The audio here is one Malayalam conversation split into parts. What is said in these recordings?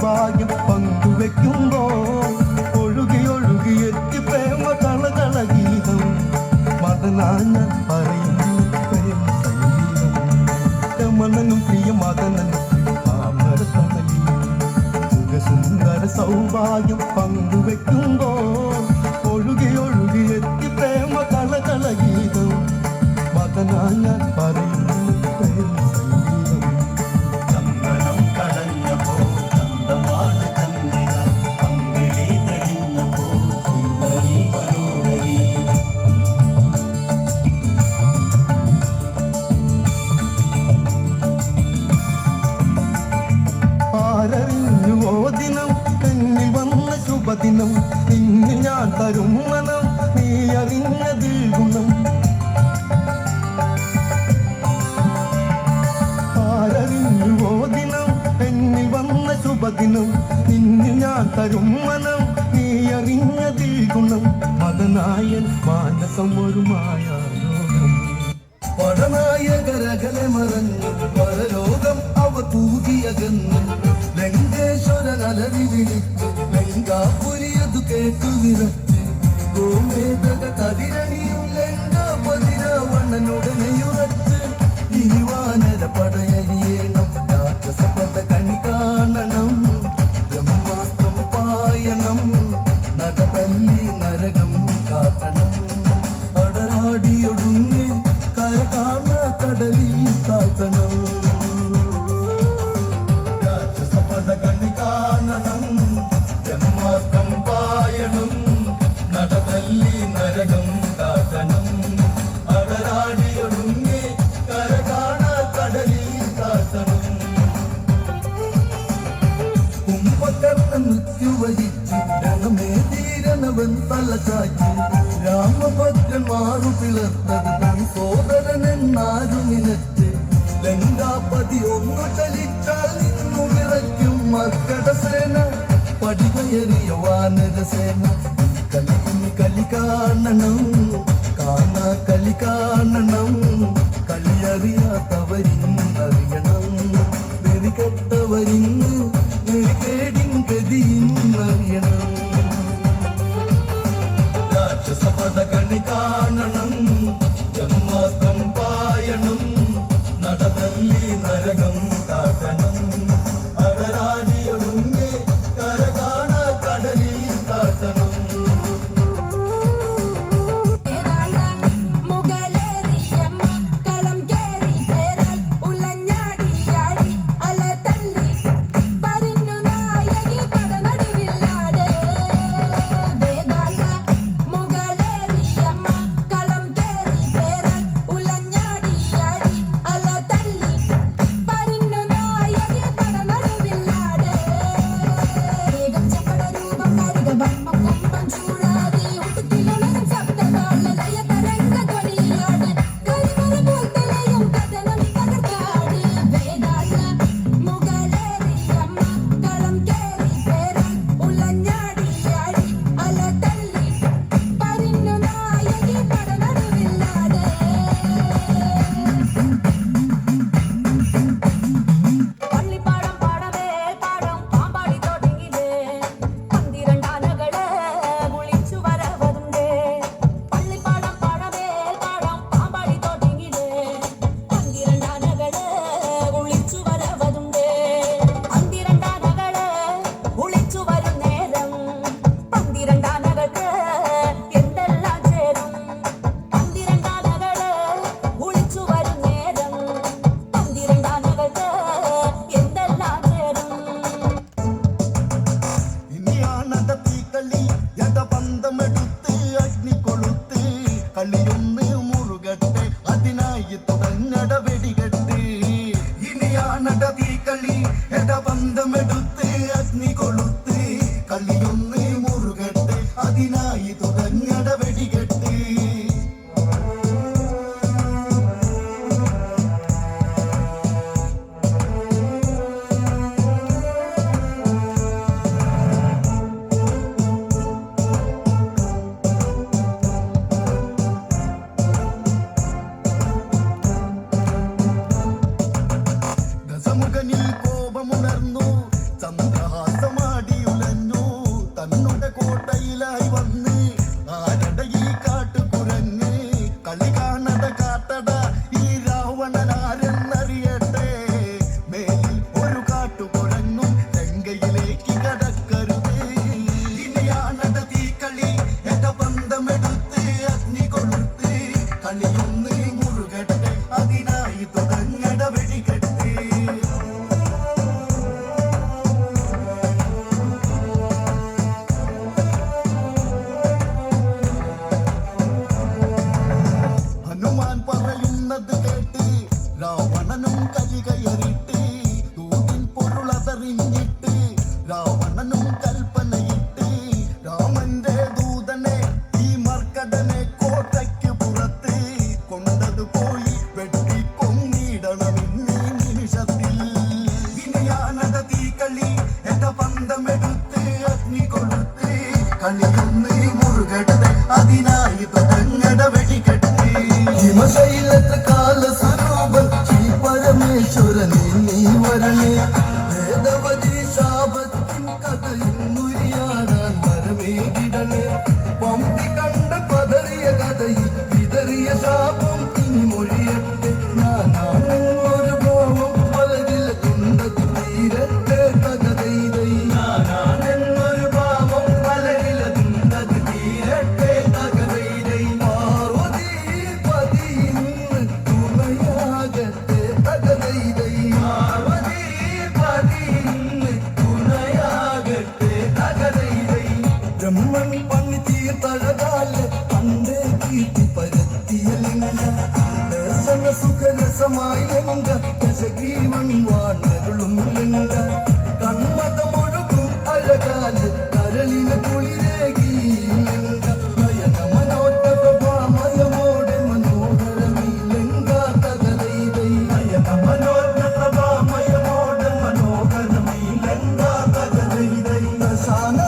അൻപായും പങ്കുവെക്കുമ്പോൾ ഒഴുകി ഒഴുകി എത്തി പ്രേമ തളതള ഗീതം മതനാഞ്ഞ പറയുന്നു പ്രേമ സംഗീതം രമണനും പ്രിയ മതനനും സുഖസുന്ദര സൗഭാഗ്യം പങ്കുവെക്കുമ്പോൾ ഗുണം. നിന്നു ഞാൻ തരും മനം നീ അറിഞ്ഞതിൽ ഗുണം. മതനായൻ മാനസം ഒരു മായാലോകം പടനായകരകലെ മറഞ്ഞു പരലോകം അവ തൂകിയകന്നു ലങ്കേശ്വര അലറി വിളിച്ചു ലങ്കാപുരിയതു കേട്ടു വിറച്ച്. ഗോമേതക കതിരണിയും ലങ്കാപതിരവണ്ണനുടനെയുറച്ചു രസേന പടികയറിയ വാനരസേന കളിയും കളി കാണണം കാണാ കളി കാണണം. കളിയറിയാത്തവരിന്നറിയണം ജന്മാസ്തം പായണം. നടതല്ലി നരകം അടിയൊന്ന് മുറുകട്ടെ അതിനായി തുടങ്ങട വെടികെട്ട്. കോപമുണർന്നു ചന്ദ്രഹാ കുളിപ്പെട്ടി കളി അഗ്നി പണി തീർത്തഴകാൽ അന്തേ കീർത്തി പരത്തിയ ലിംഗ സുഖരസമായി ലിംഗ ദശഗീവൻ വാണകളും ലിംഗ കൺമതമൊഴുകും അഴകാൽ കരളിന് കുളിരേകി ലിംഗ നയന മനോട്ടമയോടെ മനോഹരമീ ലിംഗ തകരൈതൈ നയന മനോ sana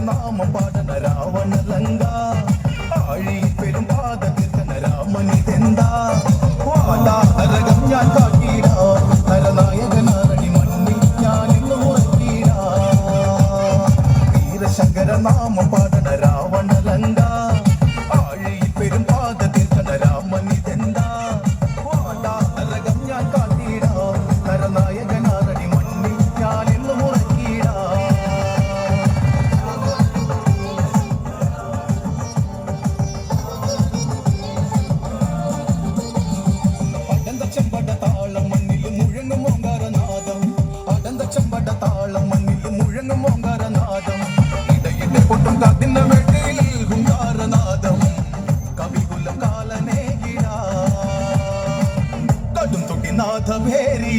நாமம் பாடன ராவண லங்கா. ஆழி பெரும் பாதத்திற்கு ராமனி தெந்தா. வாடா ரகம் ஞான் ಮಾಧವೇರಿ